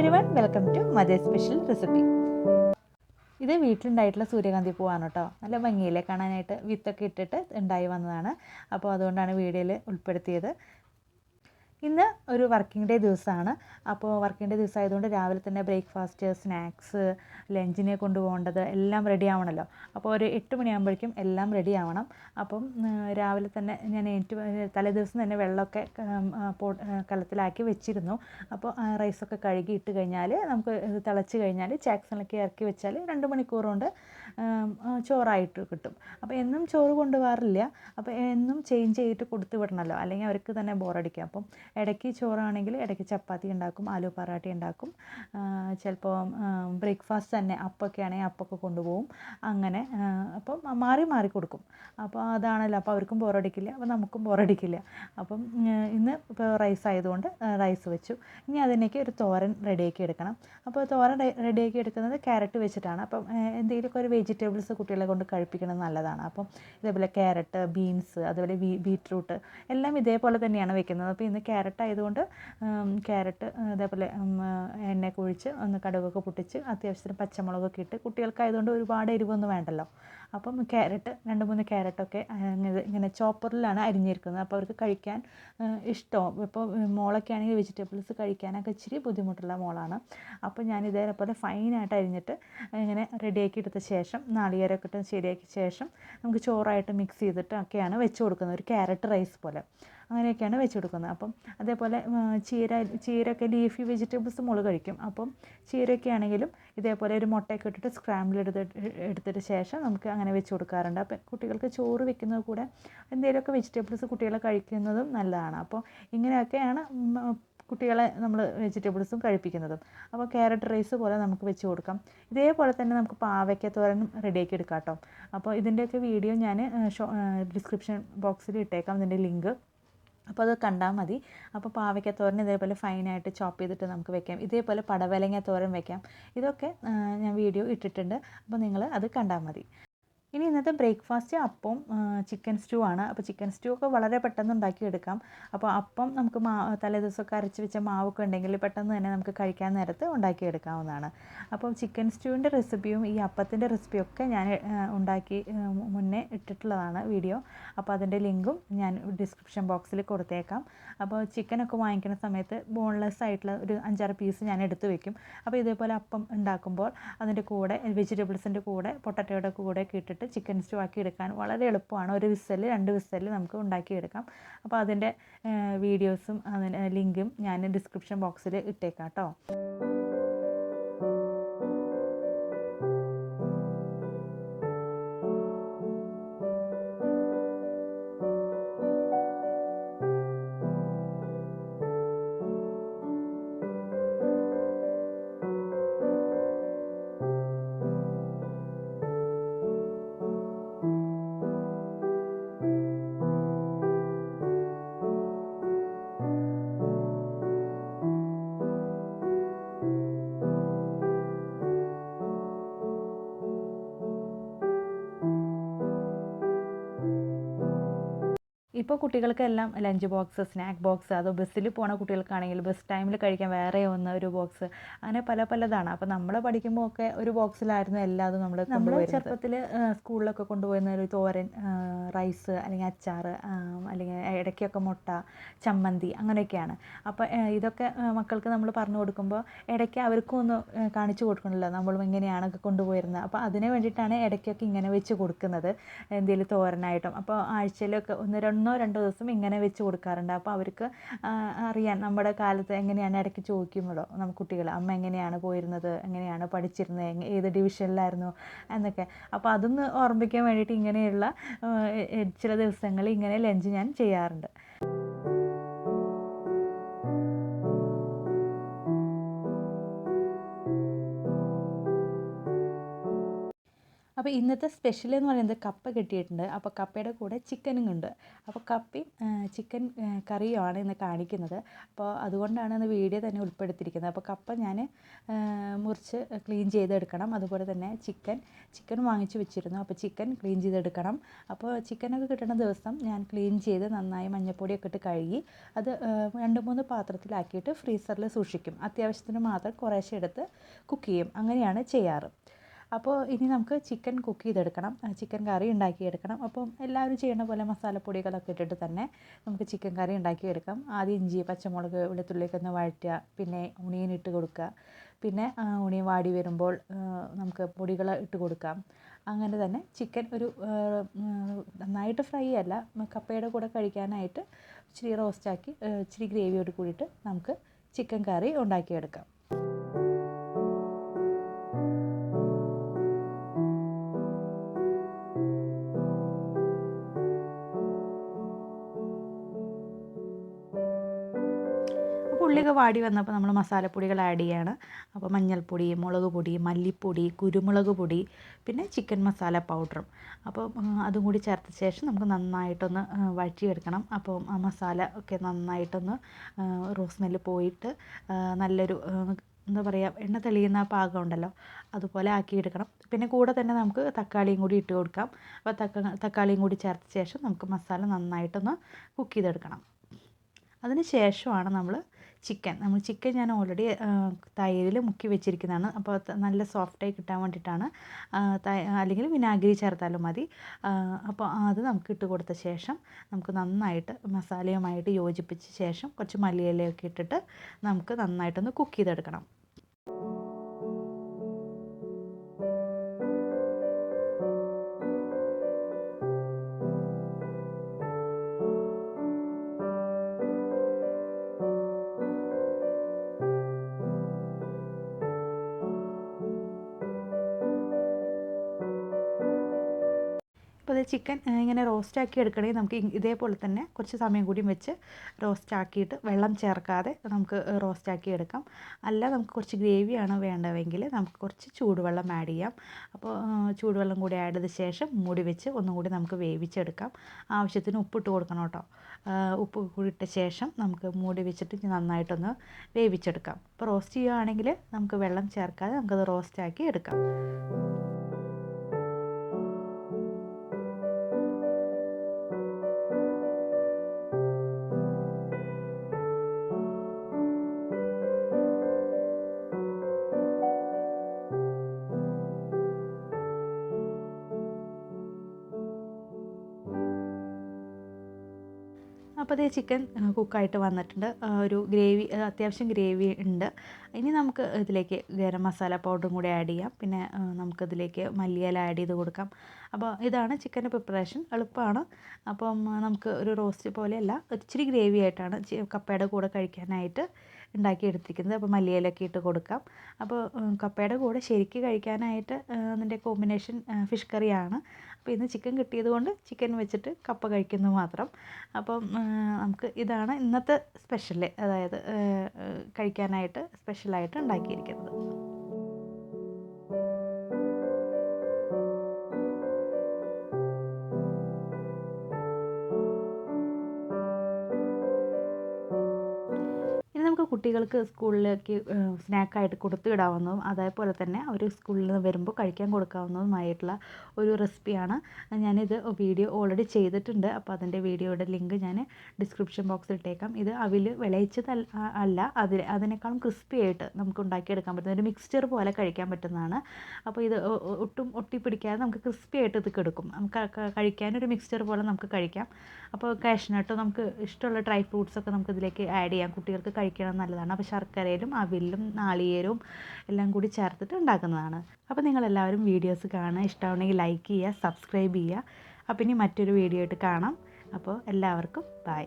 Everyone welcome to mother special recipe ഇത് വീട്ടിലുണ്ടായിട്ടുള്ള സൂര്യകാന്തി പൂവാണ് കേട്ടോ. നല്ല ഭംഗിയില്ലേ കാണാനായിട്ട്? വിത്തൊക്കെ ഇട്ടിട്ട് ഉണ്ടായി വന്നതാണ്. അപ്പോൾ അതുകൊണ്ടാണ് വീഡിയോയിൽ ഉൾപ്പെടുത്തിയത്. ഇന്ന് ഒരു വർക്കിംഗ് ഡേ ദിവസമാണ്. അപ്പോൾ വർക്കിംഗ് ഡേ ദിവസം ആയതുകൊണ്ട് രാവിലെ തന്നെ ബ്രേക്ക്ഫാസ്റ്റ് സ്നാക്സ് ലഞ്ചിനെ കൊണ്ടുപോകേണ്ടത് എല്ലാം റെഡി ആവണമല്ലോ അപ്പോൾ ഒരു എട്ട് മണിയാകുമ്പോഴേക്കും എല്ലാം റെഡി ആവണം. അപ്പം രാവിലെ തന്നെ ഞാൻ ഏറ്റവും തലേ ദിവസം തന്നെ വെള്ളമൊക്കെ കലത്തിലാക്കി വെച്ചിരുന്നു. അപ്പോൾ റൈസൊക്കെ കഴുകി ഇട്ട് കഴിഞ്ഞാൽ നമുക്ക് ഇത് തിളച്ച് കഴിഞ്ഞാൽ ചാക്സണിലേക്ക് ഇറക്കി വെച്ചാൽ രണ്ട് മണിക്കൂർ കൊണ്ട് ചോറായിട്ട് കിട്ടും. അപ്പോൾ എന്നും ചോറ് കൊണ്ടുപോകാറില്ല. അപ്പോൾ എന്നും ചേഞ്ച് ചെയ്തിട്ട് കൊടുത്തു വിടണമല്ലോ അല്ലെങ്കിൽ അവർക്ക് തന്നെ ബോറടിക്കും അപ്പം ഇടയ്ക്ക് ചോറാണെങ്കിൽ ഇടയ്ക്ക് ചപ്പാത്തി ഉണ്ടാക്കും ആലു പറാട്ടി ഉണ്ടാക്കും. ചിലപ്പോൾ ബ്രേക്ക്ഫാസ്റ്റ് തന്നെ അപ്പമൊക്കെ ആണെങ്കിൽ അപ്പമൊക്കെ കൊണ്ടുപോകും. അങ്ങനെ അപ്പം മാറി മാറി കൊടുക്കും. അപ്പോൾ അതാണല്ലോ അപ്പോൾ അവർക്കും ബോറടിക്കില്ല അപ്പോൾ നമുക്കും ബോറടിക്കില്ല. അപ്പം ഇന്ന് ഇപ്പോൾ റൈസ് ആയതുകൊണ്ട് റൈസ് വെച്ചു. ഇനി അതിനേക്ക് ഒരു തോരൻ റെഡിയാക്കി എടുക്കണം. അപ്പോൾ തോരൻ റെഡിയാക്കി എടുക്കുന്നത് ക്യാരറ്റ് വെച്ചിട്ടാണ്. അപ്പം എന്തെങ്കിലുമൊക്കെ ഒരു വെജിറ്റബിൾസ് കുട്ടികളെ കൊണ്ട് കഴിപ്പിക്കുന്നത് നല്ലതാണ്. അപ്പം ഇതേപോലെ ക്യാരറ്റ് ബീൻസ് അതുപോലെ ബീറ്റ്റൂട്ട് എല്ലാം ഇതേപോലെ തന്നെയാണ് വെക്കുന്നത്. അപ്പോൾ ഇന്ന് ക്യാരറ്റ് ആയതുകൊണ്ട് ക്യാരറ്റ് അതേപോലെ എണ്ണയൊക്കെ ഒഴിച്ച് ഒന്ന് കടുകൊക്കെ പൊട്ടിച്ച് അത്യാവശ്യത്തിന് പച്ചമുളകൊക്കെ ഇട്ട് കുട്ടികൾക്കായതുകൊണ്ട് ഒരുപാട് എരിവൊന്നും വേണ്ടല്ലോ. അപ്പം ക്യാരറ്റ് രണ്ട് മൂന്ന് ക്യാരറ്റൊക്കെ ഇങ്ങനെ ചോപ്പറിലാണ് അരിഞ്ഞിരിക്കുന്നത്. അപ്പോൾ അവർക്ക് കഴിക്കാൻ ഇഷ്ടവും. ഇപ്പോൾ മോളൊക്കെ ആണെങ്കിൽ വെജിറ്റബിൾസ് കഴിക്കാനൊക്കെ ഇച്ചിരി ബുദ്ധിമുട്ടുള്ള മോളാണ്. അപ്പോൾ ഞാൻ ഇതേപോലെ ഫൈനായിട്ട് അരിഞ്ഞിട്ട് ഇങ്ങനെ റെഡിയാക്കി എടുത്ത ശേഷം നാളികേരമൊക്കെ ഇട്ട് ശരിയാക്കിയ ശേഷം നമുക്ക് ചോറായിട്ട് മിക്സ് ചെയ്തിട്ട് ഒക്കെയാണ് വെച്ച് കൊടുക്കുന്നത്. ഒരു ക്യാരറ്റ് റൈസ് പോലെ. അങ്ങനെയൊക്കെയാണ് വെച്ച് കൊടുക്കുന്നത്. അപ്പം അതേപോലെ ചീര ചീരയൊക്കെ ലീഫി വെജിറ്റബിൾസ് മുളക് കഴിക്കും. അപ്പം ചീരയൊക്കെ ആണെങ്കിലും ഇതേപോലെ ഒരു മുട്ടയൊക്കെ ഇട്ടിട്ട് സ്ക്രാമ്പിൾ എടുത്തിട്ട് എടുത്തിട്ട് ശേഷം നമുക്ക് അങ്ങനെ വെച്ച് കൊടുക്കാറുണ്ട്. അപ്പം കുട്ടികൾക്ക് ചോറ് വെക്കുന്നത് കൂടെ എന്തെങ്കിലുമൊക്കെ വെജിറ്റബിൾസ് കുട്ടികളെ കഴിക്കുന്നതും നല്ലതാണ്. അപ്പോൾ ഇങ്ങനെയൊക്കെയാണ് കുട്ടികളെ നമ്മൾ വെജിറ്റബിൾസും കഴിപ്പിക്കുന്നതും. അപ്പോൾ ക്യാരറ്റ് റൈസ് പോലെ നമുക്ക് വെച്ച് കൊടുക്കാം. ഇതേപോലെ തന്നെ നമുക്ക് പാവയ്ക്ക തോരനും റെഡിയാക്കി എടുക്കാം കേട്ടോ. അപ്പോൾ ഇതിന്റെയൊക്കെ വീഡിയോ ഞാൻ ഡിസ്ക്രിപ്ഷൻ ബോക്സിൽ ഇട്ടേക്കാം ഇതിന്റെ ലിങ്ക് അപ്പോൾ അത് കണ്ടാൽ മതി. അപ്പോൾ പാവയ്ക്ക തോരൻ ഇതേപോലെ ഫൈനായിട്ട് ചോപ്പ് ചെയ്തിട്ട് നമുക്ക് വെക്കാം. ഇതേപോലെ പടവലങ്ങ തോരൻ വെക്കാം. ഇതൊക്കെ ഞാൻ വീഡിയോ ഇട്ടിട്ടുണ്ട്. അപ്പോൾ നിങ്ങൾ അത് കണ്ടാൽ മതി. ഇനി ഇന്നത്തെ ബ്രേക്ക്ഫാസ്റ്റ് അപ്പം ചിക്കൻ സ്റ്റൂ ആണ്. അപ്പോൾ ചിക്കൻ സ്റ്റൂ ഒക്കെ വളരെ പെട്ടെന്ന് ഉണ്ടാക്കിയെടുക്കാം അപ്പോൾ അപ്പം നമുക്ക് മാ തലേ ദിവസമൊക്കെ അരച്ച് വെച്ച മാവൊക്കെ ഉണ്ടെങ്കിൽ പെട്ടെന്ന് തന്നെ നമുക്ക് കഴിക്കാൻ നേരത്ത് ഉണ്ടാക്കിയെടുക്കാവുന്നതാണ് അപ്പോൾ ചിക്കൻ സ്റ്റൂവിന്റെ റെസിപ്പിയും ഈ അപ്പത്തിന്റെ റെസിപ്പിയും ഒക്കെ ഞാൻ ഉണ്ടാക്കി മുന്നേ ഇട്ടിട്ടുള്ളതാണ് വീഡിയോ. അപ്പോൾ അതിന്റെ ലിങ്കും ഞാൻ ഡിസ്ക്രിപ്ഷൻ ബോക്സിൽ കൊടുത്തേക്കാം. അപ്പോൾ ചിക്കനൊക്കെ വാങ്ങിക്കുന്ന സമയത്ത് ബോൺലെസ് ആയിട്ടുള്ള ഒരു അഞ്ചാറ് പീസ് ഞാൻ എടുത്തു വെക്കും. അപ്പോൾ ഇതേപോലെ അപ്പം ഉണ്ടാക്കുമ്പോൾ അതിന്റെ കൂടെ വെജിറ്റബിൾസിന്റെ കൂടെ പൊട്ടറ്റോയുടെ കൂടെ ഒക്കെ ഇട്ടിട്ട് ചിക്കൻ സ്റ്റൂ ആക്കി എടുക്കാൻ വളരെ എളുപ്പമാണ്. ഒരു വിസൽ രണ്ട് വിസൽ നമുക്ക് ഉണ്ടാക്കിയെടുക്കാം അപ്പോൾ അതിന്റെ വീഡിയോസും അതിന്റെ ലിങ്കും ഞാൻ ഡിസ്ക്രിപ്ഷൻ ബോക്സിൽ ഇട്ടേക്കാം കേട്ടോ ഇപ്പോൾ കുട്ടികൾക്കെല്ലാം ലഞ്ച് ബോക്സ് സ്നാക്ക് ബോക്സ് അതോ ബസ്സിൽ പോണ കുട്ടികൾക്കാണെങ്കിൽ ബസ് ടൈമിൽ കഴിക്കാൻ വേറെ ഒന്ന് ഒരു ബോക്സ് അങ്ങനെ പല പലതാണ്. അപ്പോൾ നമ്മൾ പഠിക്കുമ്പോൾ ഒക്കെ ഒരു ബോക്സിലായിരുന്നു എല്ലാതും നമ്മൾ നമ്മൾ ചെറുപ്പത്തിൽ സ്കൂളിലൊക്കെ കൊണ്ടുപോയിരുന്ന ഒരു തോരൻ റൈസ് അല്ലെങ്കിൽ അച്ചാർ അല്ലെങ്കിൽ ഇടയ്ക്കൊക്കെ മുട്ട ചമ്മന്തി അങ്ങനെയൊക്കെയാണ്. അപ്പോൾ ഇതൊക്കെ മക്കൾക്ക് നമ്മൾ പറഞ്ഞു കൊടുക്കുമ്പോൾ ഇടയ്ക്ക് അവർക്കും ഒന്ന് കാണിച്ചു കൊടുക്കണമല്ലോ. നമ്മളും ഇങ്ങനെയാണൊക്കെ കൊണ്ടുപോയിരുന്നത്. അപ്പോൾ അതിന് വേണ്ടിയിട്ടാണ് ഇടയ്ക്കൊക്കെ ഇങ്ങനെ വെച്ച് കൊടുക്കുന്നത്. എന്തെങ്കിലും തോരനായിട്ടും. അപ്പോൾ ആഴ്ചയിലൊക്കെ ഒന്ന് രണ്ടോ രണ്ടോ ദിവസം ഇങ്ങനെ വെച്ച് കൊടുക്കാറുണ്ട്. അപ്പോൾ അവർക്ക് അറിയാൻ നമ്മുടെ കാലത്ത് എങ്ങനെയാണ് ഇടയ്ക്ക് ചോദിക്കുമ്പോഴോ നമുക്ക് കുട്ടികൾ അമ്മ എങ്ങനെയാണ് പോയിരുന്നത്? എങ്ങനെയാണ് പഠിച്ചിരുന്നത്? ഏത് ഡിവിഷനിലായിരുന്നു? എന്നൊക്കെ. അപ്പോൾ അതൊന്ന് ഓർമ്മിക്കാൻ വേണ്ടിയിട്ട് ഇങ്ങനെയുള്ള ചില ദിവസങ്ങളിൽ ഇങ്ങനെ ലഞ്ച് ഞാൻ ചെയ്യാറുണ്ട്. അപ്പോൾ ഇന്നത്തെ സ്പെഷ്യൽ എന്ന് പറയുന്നത് കപ്പ കിട്ടിയിട്ടുണ്ട്. അപ്പോൾ കപ്പയുടെ കൂടെ ചിക്കനും ഉണ്ട്. അപ്പോൾ കപ്പയും ചിക്കൻ കറിയുമാണ് ഇന്ന് കാണിക്കുന്നത്. അപ്പോൾ അതുകൊണ്ടാണ് ഇന്ന് വീഡിയോ തന്നെ ഉൾപ്പെടുത്തിയിരിക്കുന്നത്. അപ്പോൾ കപ്പ ഞാൻ മുറിച്ച് ക്ലീൻ ചെയ്തെടുക്കണം. അതുപോലെ തന്നെ ചിക്കൻ ചിക്കൻ വാങ്ങിച്ചു വെച്ചിരുന്നു. അപ്പോൾ ചിക്കൻ ക്ലീൻ ചെയ്തെടുക്കണം. അപ്പോൾ ചിക്കനൊക്കെ കിട്ടുന്ന ദിവസം ഞാൻ ക്ലീൻ ചെയ്ത് നന്നായി മഞ്ഞൾപ്പൊടിയൊക്കെ ഇട്ട് കഴുകി അത് രണ്ട് മൂന്ന് പാത്രത്തിലാക്കിയിട്ട് ഫ്രീസറിൽ സൂക്ഷിക്കും. അത്യാവശ്യത്തിന് മാത്രം കുറേശ്ശെ എടുത്ത് കുക്ക് ചെയ്യും. അങ്ങനെയാണ് ചെയ്യാറ്. അപ്പോൾ ഇനി നമുക്ക് ചിക്കൻ കുക്ക് ചെയ്തെടുക്കണം. ചിക്കൻ കറി ഉണ്ടാക്കിയെടുക്കണം. അപ്പം എല്ലാവരും ചെയ്യുന്ന പോലെ മസാലപ്പൊടികളൊക്കെ ഇട്ടിട്ട് തന്നെ നമുക്ക് ചിക്കൻ കറി ഉണ്ടാക്കിയെടുക്കാം. ആദ്യം ഇഞ്ചി പച്ചമുളക് വെളുത്തുള്ളിയൊക്കെ ഒന്ന് വഴറ്റുക. പിന്നെ ഉണിയൻ ഇട്ട് കൊടുക്കുക. പിന്നെ ഉണിയൻ വാടി വരുമ്പോൾ നമുക്ക് പൊടികൾ ഇട്ട് കൊടുക്കാം. അങ്ങനെ തന്നെ ചിക്കൻ ഒരു നന്നായിട്ട് ഫ്രൈ അല്ല കപ്പയുടെ കൂടെ കഴിക്കാനായിട്ട് ഇച്ചിരി റോസ്റ്റാക്കി ഇച്ചിരി ഗ്രേവിയോട് കൂടിയിട്ട് നമുക്ക് ചിക്കൻ കറി ഉണ്ടാക്കിയെടുക്കാം. ഉള്ളിയൊക്കെ വാടി വന്നപ്പോൾ നമ്മൾ മസാലപ്പൊടികൾ ആഡ് ചെയ്യാണ്. അപ്പോൾ മഞ്ഞൾപ്പൊടി മുളക് പൊടി മല്ലിപ്പൊടി കുരുമുളക് പൊടി പിന്നെ ചിക്കൻ മസാല പൗഡറും അപ്പോൾ അതും കൂടി ചേർത്ത ശേഷം നമുക്ക് നന്നായിട്ടൊന്ന് വഴറ്റിയെടുക്കണം. അപ്പോൾ ആ മസാല ഒക്കെ നന്നായിട്ടൊന്ന് റോസ് സ്മെല്ല് പോയിട്ട് നല്ലൊരു എന്താ പറയുക എണ്ണ തെളിയുന്ന പാകം ഉണ്ടല്ലോ അതുപോലെ ആക്കിയെടുക്കണം. പിന്നെ കൂടെ തന്നെ നമുക്ക് തക്കാളിയും കൂടി ഇട്ട് കൊടുക്കാം. അപ്പോൾ തക്ക തക്കാളിയും കൂടി ചേർത്ത ശേഷം നമുക്ക് മസാല നന്നായിട്ടൊന്ന് കുക്ക് ചെയ്തെടുക്കണം. അതിന് ശേഷമാണ് നമ്മൾ ചിക്കൻ. നമ്മൾ ചിക്കൻ ഞാൻ ഓൾറെഡി തൈരിൽ മുക്കി വെച്ചിരിക്കുന്നതാണ്. അപ്പോൾ നല്ല സോഫ്റ്റായി കിട്ടാൻ വേണ്ടിയിട്ടാണ്. അല്ലെങ്കിൽ വിനാഗിരി ചേർത്താലും മതി. അപ്പോൾ അത് നമുക്ക് ഇട്ട് കൊടുത്ത ശേഷം നമുക്ക് നന്നായിട്ട് മസാലയുമായിട്ട് യോജിപ്പിച്ച ശേഷം കുറച്ച് മല്ലിയിലയൊക്കെ ഇട്ടിട്ട് നമുക്ക് നന്നായിട്ടൊന്ന് കുക്ക് ചെയ്തെടുക്കണം. അത് ചിക്കൻ ഇങ്ങനെ റോസ്റ്റാക്കി എടുക്കണമെങ്കിൽ നമുക്ക് ഇതേപോലെ തന്നെ കുറച്ച് സമയം കൂടി വെച്ച് റോസ്റ്റാക്കിയിട്ട് വെള്ളം ചേർക്കാതെ നമുക്ക് റോസ്റ്റാക്കി എടുക്കാം. അല്ല നമുക്ക് കുറച്ച് ഗ്രേവിയാണ് വേണ്ടതെങ്കിൽ നമുക്ക് കുറച്ച് ചൂടുവെള്ളം ആഡ് ചെയ്യാം. അപ്പോൾ ചൂടുവെള്ളം കൂടി ആഡ് ചെയ്ത ശേഷം മൂടി വെച്ച് ഒന്നും കൂടി നമുക്ക് വേവിച്ചെടുക്കാം. ആവശ്യത്തിന് ഉപ്പിട്ട് കൊടുക്കണം കേട്ടോ. ഉപ്പ് കൂടി ഇട്ട ശേഷം നമുക്ക് മൂടി വെച്ചിട്ട് നന്നായിട്ടൊന്ന് വേവിച്ചെടുക്കാം. അപ്പോൾ റോസ്റ്റ് ചെയ്യുകയാണെങ്കിൽ നമുക്ക് വെള്ളം ചേർക്കാതെ നമുക്കത് റോസ്റ്റാക്കി എടുക്കാം. അപ്പോൾ അതേ ചിക്കൻ കുക്കായിട്ട് വന്നിട്ടുണ്ട്. ഒരു ഗ്രേവി അത്യാവശ്യം ഗ്രേവി ഉണ്ട്. ഇനി നമുക്ക് ഇതിലേക്ക് ഗരം മസാല പൗഡറും കൂടി ആഡ് ചെയ്യാം. പിന്നെ നമുക്കിതിലേക്ക് മല്ലിയില ആഡ് ചെയ്ത് കൊടുക്കാം. അപ്പോൾ ഇതാണ് ചിക്കന്റെ പ്രിപ്പറേഷൻ എളുപ്പമാണ്. അപ്പം നമുക്ക് ഒരു റോസ്റ്റ് പോലെയല്ല ഇച്ചിരി ഗ്രേവി ആയിട്ടാണ് കപ്പയുടെ കൂടെ കഴിക്കാനായിട്ട് ഉണ്ടാക്കിയെടുത്തിരിക്കുന്നത് അപ്പോൾ മല്ലിയിലൊക്കെ ഇട്ട് കൊടുക്കാം. അപ്പോൾ കപ്പയുടെ കൂടെ ശരിക്ക് കഴിക്കാനായിട്ട് അതിന്റെ കോമ്പിനേഷൻ ഫിഷ് കറിയാണ്. അപ്പോൾ ഇന്ന് ചിക്കൻ കിട്ടിയത് കൊണ്ട് ചിക്കൻ വെച്ചിട്ട് കപ്പ കഴിക്കുന്നു മാത്രം. അപ്പം നമുക്ക് ഇതാണ് ഇന്നത്തെ സ്പെഷ്യൽ അതായത് കഴിക്കാനായിട്ട് സ്പെഷ്യലായിട്ട് ഉണ്ടാക്കിയിരിക്കുന്നത്. കുട്ടികൾക്ക് സ്കൂളിലേക്ക് സ്നാക്കായിട്ട് കൊടുത്തു വിടാവുന്നതും അതേപോലെ തന്നെ അവർ സ്കൂളിൽ നിന്ന് വരുമ്പോൾ കഴിക്കാൻ കൊടുക്കാവുന്നതുമായിട്ടുള്ള ഒരു റെസിപ്പിയാണ്. ഞാനിത് വീഡിയോ ഓൾറെഡി ചെയ്തിട്ടുണ്ട്. അപ്പോൾ അതിന്റെ വീഡിയോയുടെ ലിങ്ക് ഞാൻ ഡിസ്ക്രിപ്ഷൻ ബോക്സിൽ ഇട്ടേക്കാം. ഇത് അവിൽ വിളയിച്ചത് അല്ല അതിൽ അതിനേക്കാളും ക്രിസ്പി ആയിട്ട് നമുക്ക് ഉണ്ടാക്കിയെടുക്കാൻ പറ്റുന്ന ഒരു മിക്സ്ചർ പോലെ കഴിക്കാൻ പറ്റുന്നതാണ്. അപ്പോൾ ഇത് ഒട്ടും ഒട്ടിപ്പിടിക്കാതെ നമുക്ക് ക്രിസ്പി ആയിട്ട് ഇത് കെടുക്കും. നമുക്ക് കഴിക്കാനൊരു മിക്സ്ചർ പോലെ നമുക്ക് കഴിക്കാം. അപ്പോൾ കാഷ്നട്ടോ നമുക്ക് ഇഷ്ടമുള്ള ഡ്രൈ ഫ്രൂട്ട്സൊക്കെ നമുക്ക് ഇതിലേക്ക് ആഡ് ചെയ്യാം. കുട്ടികൾക്ക് കഴിക്കണം നല്ലതാണ്. അപ്പോൾ ശർക്കരയിലും അവിലും നാളികേരവും എല്ലാം കൂടി ചേർത്തിട്ട് ഉണ്ടാക്കുന്നതാണ്. അപ്പോൾ നിങ്ങളെല്ലാവരും വീഡിയോസ് കാണുക. ഇഷ്ടമാണെങ്കിൽ ലൈക്ക് ചെയ്യുക സബ്സ്ക്രൈബ് ചെയ്യുക. അപ്പോൾ ഇനി മറ്റൊരു വീഡിയോ ആയിട്ട് കാണാം. അപ്പോൾ എല്ലാവർക്കും ബൈ